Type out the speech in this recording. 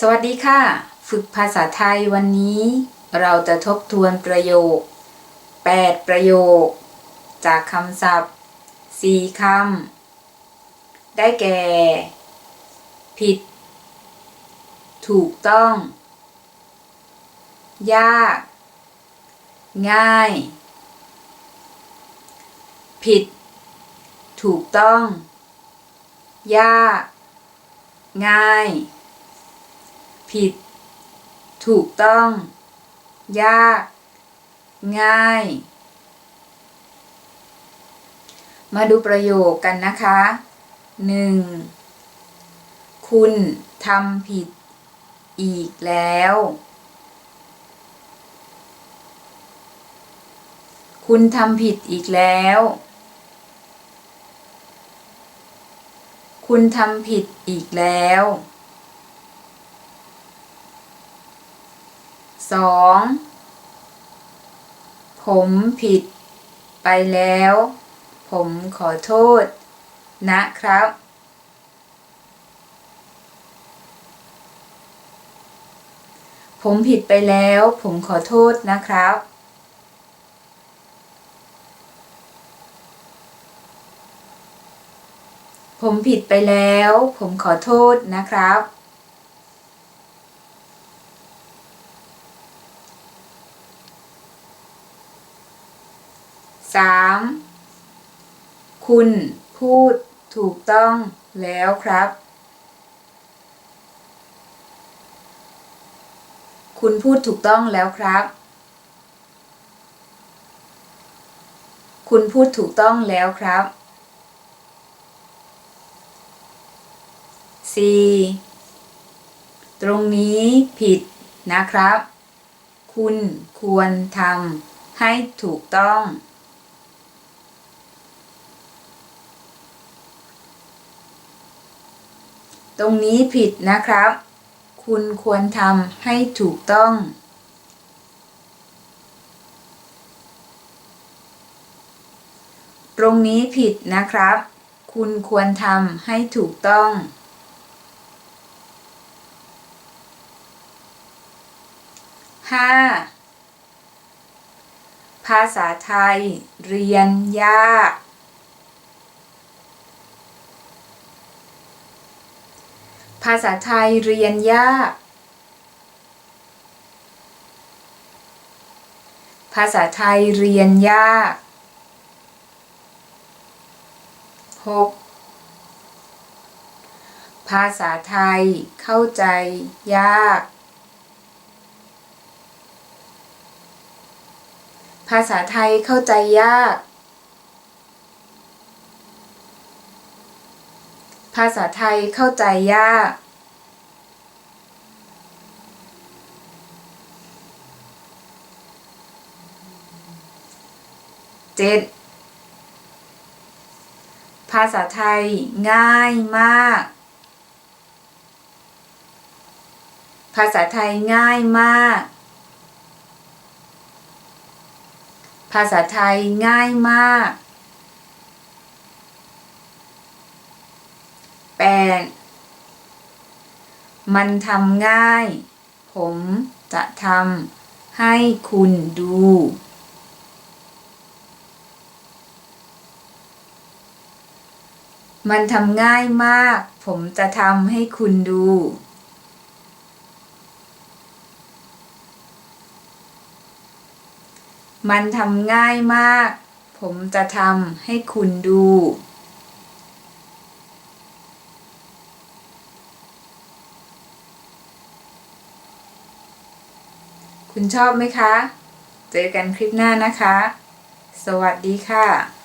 สวัสดีค่ะ ฝึกภาษาไทยวันนี้ เราจะทบทวนประโยค 8 ประโยค จากคำศัพท์ 4 คำ ได้แก่ ผิด ถูกต้อง ยาก ง่าย ผิด ถูกต้อง ยาก ง่าย ผิด ถูกต้อง ยาก ง่าย มาดูประโยคกันนะคะ 1. คุณทำผิดอีกแล้ว คุณทำผิดอีกแล้ว คุณทำผิดอีกแล้ว สองผมผิดไปแล้ว ผมขอโทษ นะครับ ผมผิดไปแล้ว ผมขอโทษนะครับ ผมผิดไปแล้ว ผมขอโทษนะครับ สามคุณพูดถูกต้องแล้วครับ คุณพูดถูกต้องแล้วครับ คุณพูดถูกต้องแล้วครับ 4. ตรงนี้ผิดนะครับ คุณควรทำให้ถูกต้อง ตรงนี้ผิดนะครับ คุณควรทำให้ถูกต้อง ตรงนี้ผิดนะครับ คุณควรทำให้ถูกต้องห้าภาษาไทย เรียนยาก ภาษาไทยเรียนยาก ภาษาไทยเรียนยาก 6. ภาษาไทยเข้าใจยาก ภาษาไทยเข้าใจยาก ภาษาไทยเข้าใจยาก เจ็ด ภาษาไทยง่ายมาก ภาษาไทยง่ายมาก ภาษาไทยง่ายมาก 8. มันทำง่าย ผมจะทำให้คุณดู มันทำง่ายมาก ผมจะทำให้คุณดู มันทำง่ายมาก ผมจะทำให้คุณดู คุณชอบไหมคะ เจอกันคลิปหน้านะคะ สวัสดีค่ะ